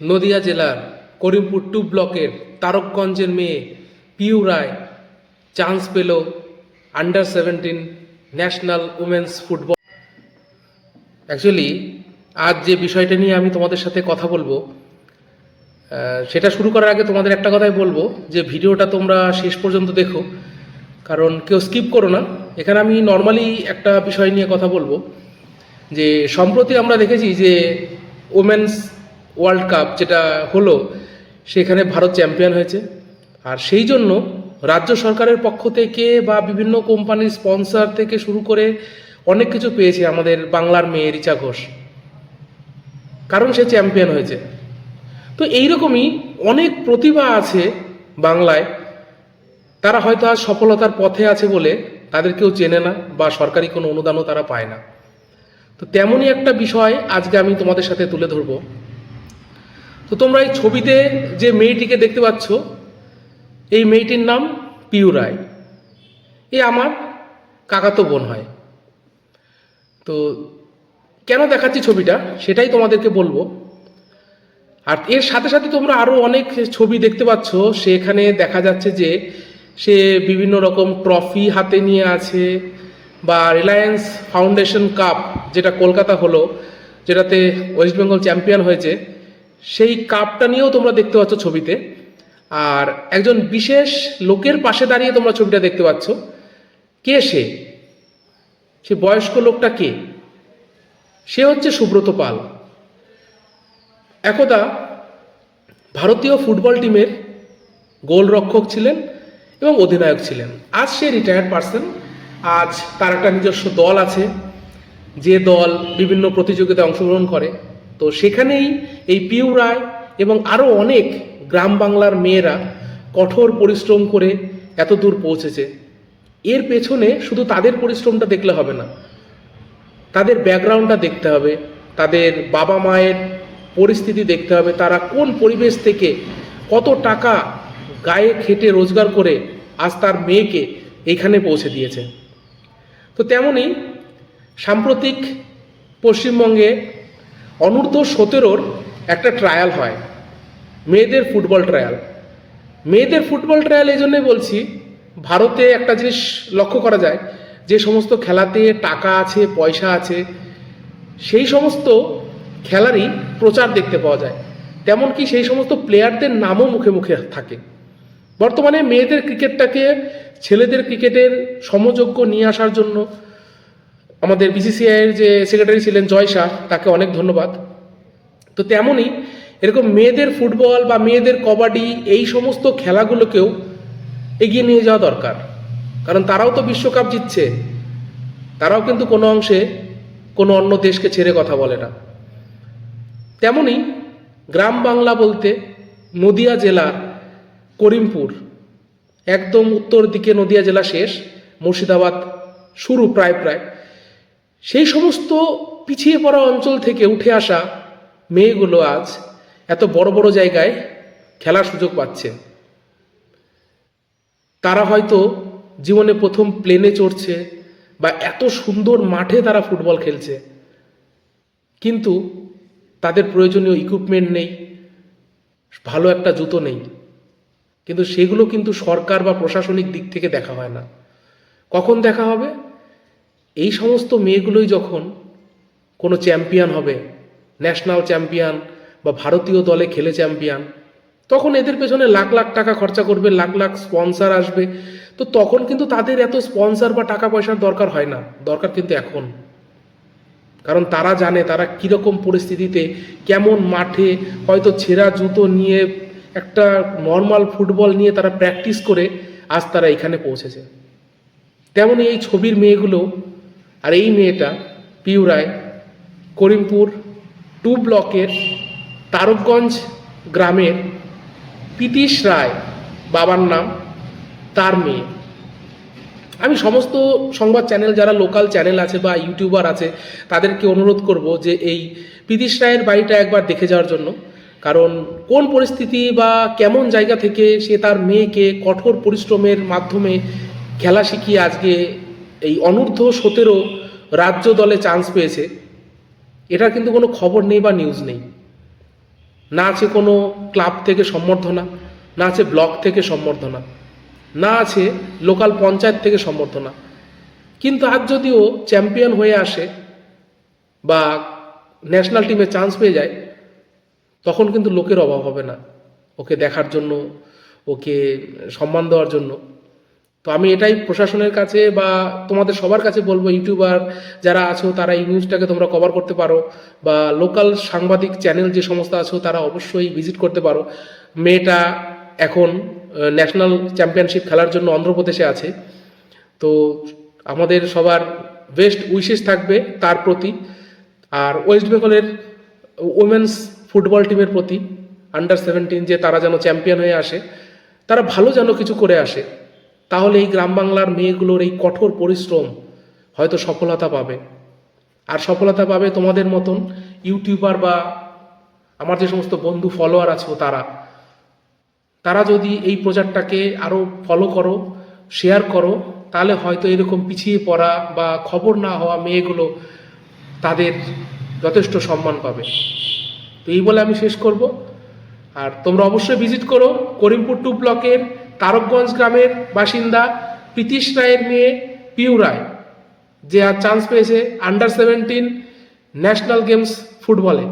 নদিয়া জেলার করিমপুর টু ব্লকের তারকগঞ্জের মেয়ে পিউ রায় চান্স পেল under seventeen national women's football actually আজ যে বিষয়টা নিয়ে আমি তোমাদের সাথে কথা বলব সেটা শুরু করার আগে তোমাদের একটা কথাই বলব যে ভিডিওটা তোমরা শেষ পর্যন্ত দেখো, কারণ কেউ স্কিপ করো না। এখানে আমি নর্মালি একটা বিষয় নিয়ে কথা বলব যে সম্প্রতি আমরা দেখেছি যে ওমেন্স ওয়ার্ল্ড কাপ যেটা হলো, সেখানে ভারত চ্যাম্পিয়ন হয়েছে। আর সেই জন্য রাজ্য সরকারের পক্ষ থেকে বা বিভিন্ন কোম্পানির স্পন্সর থেকে শুরু করে অনেক কিছু পেয়েছে আমাদের বাংলার মেয়ে রিচা ঘোষ। কারণ সে চ্যাম্পিয়ন হয়েছে। তো এইরকমই অনেক প্রতিভা আছে বাংলায়। তারা হয়তো আজ সফলতার পথে আছে বলে তাদের কেউ চেনে না বা সরকারি কোনো অনুদানও তারা পায় না। তো তেমনই একটা বিষয় আজকে আমি তোমাদের সাথে তুলে ধরব। তো তোমরা এই ছবিতে যে মেয়েটিকে দেখতে পাচ্ছ, এই মেয়েটির নাম পিউ রায়। এ আমার কাকাতো বোন হয়। তো কেন দেখাচ্ছি ছবিটা? সেটাই তোমাদেরকে বলব। আর এর সাথে সাথে তোমরা আরও অনেক ছবি দেখতে পাচ্ছ। সেখানে দেখা যাচ্ছে যে সে বিভিন্ন রকম ট্রফি হাতে নিয়ে আছে বা রিলায়েন্স ফাউন্ডেশন কাপ যেটা কলকাতা হলো, যেটাতে ওয়েস্ট বেঙ্গল চ্যাম্পিয়ন হয়েছে। সেই কাপটা নিয়েও তোমরা দেখতে পাচ্ছ ছবিতে। আর একজন বিশেষ লোকের পাশে দাঁড়িয়ে তোমরা ছবিটা দেখতে পাচ্ছ। কে সে? সে বয়স্ক লোকটা কে? সে হচ্ছে সুব্রত পাল। একদা ভারতীয় ফুটবল টিমের গোলরক্ষক ছিলেন এবং অধিনায়ক ছিলেন। আজ সে রিটায়ার্ড পার্সন আজ তার একটা নিজস্ব দল আছে। যে দল বিভিন্ন প্রতিযোগিতায় অংশগ্রহণ করে। তো সেখানেই এই পিউ রায় এবং আরও অনেক গ্রাম বাংলার মেয়েরা কঠোর পরিশ্রম করে এত দূর পৌঁছেছে। এর পেছনে শুধু তাদের পরিশ্রমটা দেখলে হবে না, তাদের ব্যাকগ্রাউন্ডটা দেখতে হবে, তাদের বাবা মায়ের পরিস্থিতি দেখতে হবে, তারা কোন পরিবেশ থেকে কত টাকা গায়ে খেটে রোজগার করে আজ তার মেয়েকে এখানে পৌঁছে দিয়েছে। তো তেমনি সাম্প্রতিক পশ্চিমবঙ্গে অনূর্ধ্ব সতেরোর একটা ট্রায়াল হয়। মেয়েদের ফুটবল ট্রায়াল মেয়েদের ফুটবল ট্রায়াল এই জন্যই বলছি, ভারতে একটা জিনিস লক্ষ্য করা যায়, যে সমস্ত খেলাতে টাকা আছে, পয়সা আছে, সেই সমস্ত খেলারই প্রচার দেখতে পাওয়া যায়। তেমন কি সেই সমস্ত প্লেয়ারদের নামও মুখে মুখে থাকে। বর্তমানে মেয়েদের ক্রিকেটটাকে ছেলেদের ক্রিকেটের সমযোগ্য নিয়ে আসার জন্য আমাদের বিসিসিআইয়ের যে সেক্রেটারি ছিলেন জয় শাহ, তাকে অনেক ধন্যবাদ। তো তেমনই এরকম মেয়েদের ফুটবল বা মেয়েদের কবাডি, এই সমস্ত খেলাগুলোকেও এগিয়ে নিয়ে যাওয়া দরকার। কারণ তারাও তো বিশ্বকাপ জিতছে। তারাও কিন্তু কোনো অংশে কোনো অন্য দেশকে ছেড়ে কথা বলে না। তেমনি গ্রাম বাংলা বলতে নদিয়া জেলার করিমপুর, একদম উত্তর দিকে নদিয়া জেলা শেষ, মুর্শিদাবাদ শুরু প্রায় প্রায়। সেই সমস্ত পিছিয়ে পড়া অঞ্চল থেকে উঠে আসা মেয়েগুলো আজ এত বড় বড় জায়গায় খেলার সুযোগ পাচ্ছে। তারা হয়তো জীবনে প্রথম প্লেনে চড়ছে বা এত সুন্দর মাঠে তারা ফুটবল খেলছে। কিন্তু তাদের প্রয়োজনীয় ইকুইপমেন্ট নেই, ভালো একটা জুতো নেই। কিন্তু সেগুলো কিন্তু সরকার বা প্রশাসনিক দিক থেকে দেখা হয় না। কখন দেখা হবে? এই সমস্ত মেয়েগুলোই যখন কোনো চ্যাম্পিয়ন হবে, ন্যাশনাল চ্যাম্পিয়ন বা ভারতীয় দলে খেলে চ্যাম্পিয়ন, তখন এদের পেছনে লাখ লাখ টাকা খরচা করবে, লাখ লাখ স্পন্সার আসবে। তো তখন কিন্তু তাদের এত স্পন্সার বা টাকা পয়সার দরকার হয় না, দরকার কিন্তু এখন। কারণ তারা জানে তারা কীরকম পরিস্থিতিতে কেমন মাঠে হয়তো ছেঁড়া জুতো নিয়ে একটা নর্মাল ফুটবল নিয়ে তারা প্র্যাকটিস করে আজ তারা এখানে পৌঁছেছে। তেমনই এই ছবির মেয়েগুলো আর এই মেয়েটা পিউরায় করিমপুর টু ব্লকের তারকগঞ্জ গ্রামের পিতিশ রায় বাবার নাম, তার মেয়ে। আমি সমস্ত সংবাদ চ্যানেল, যারা লোকাল চ্যানেল আছে বা ইউটিউবার আছে, তাদেরকে অনুরোধ করব যে এই পিতিশ রায়ের বাড়িটা একবার দেখে যাওয়ার জন্য। কারণ কোন পরিস্থিতি বা কেমন জায়গা থেকে সে তার মেয়েকে কঠোর পরিশ্রমের মাধ্যমে খেলা শিখিয়ে আজকে এই অনূর্ধ্ব সতেরো রাজ্য দলে চান্স পেয়েছে। এটার কিন্তু কোনো খবর নেই বা নিউজ নেই। না আছে কোনো ক্লাব থেকে সম্বর্ধনা, না আছে ব্লক থেকে সম্বর্ধনা, না আছে লোকাল পঞ্চায়েত থেকে সম্বর্ধনা। কিন্তু আজ যদিও চ্যাম্পিয়ন হয়ে আসে বা ন্যাশনাল টিমে চান্স পেয়ে যায়, তখন কিন্তু লোকের অভাব হবে না। ওকে দেখার জন্য, ওকে সম্মান দেওয়ার জন্য। তো আমি এটাই প্রশাসনের কাছে বা তোমাদের সবার কাছে বলব, ইউটিউবার যারা আছো, তারা এই নিউজটাকে তোমরা কভার করতে পারো বা লোকাল সাংবাদিক চ্যানেল যে সমস্ত আছো, তারা অবশ্যই ভিজিট করতে পারো। মেয়েটা এখন ন্যাশনাল চ্যাম্পিয়নশিপ খেলার জন্য অন্ধ্রপ্রদেশে আছে। তো আমাদের সবার বেস্ট উইশেস থাকবে তার প্রতি। আর ওয়েস্ট বেঙ্গলের উমেন্স ফুটবল টিমের প্রতি আন্ডার সেভেন্টিন যে তারা যেন চ্যাম্পিয়ন হয়ে আসে, তারা ভালো যেন কিছু করে আসে। তাহলে এই গ্রাম বাংলার মেয়েগুলোর এই কঠোর পরিশ্রম হয়তো সফলতা পাবে। আর সফলতা পাবে তোমাদের মতন ইউটিউবার বা আমার যে সমস্ত বন্ধু ফলোয়ার আছো তারা। তারা যদি এই প্রচারটাকে আরও ফলো করো শেয়ার করো, তাহলে হয়তো এরকম পিছিয়ে পড়া বা খবর না হওয়া মেয়েগুলো তাদের যথেষ্ট সম্মান পাবে। তো এই বলে আমি শেষ করব। আর তোমরা অবশ্যই ভিজিট করো করিমপুর টু ব্লকের তারকগঞ্জ গ্রামের বাসিন্দা প্রীতিশ রায়ের মেয়ে পিউ রায়, যে আর চান্স পেয়েছে আন্ডার সেভেন্টিন ন্যাশনাল গেমস ফুটবলে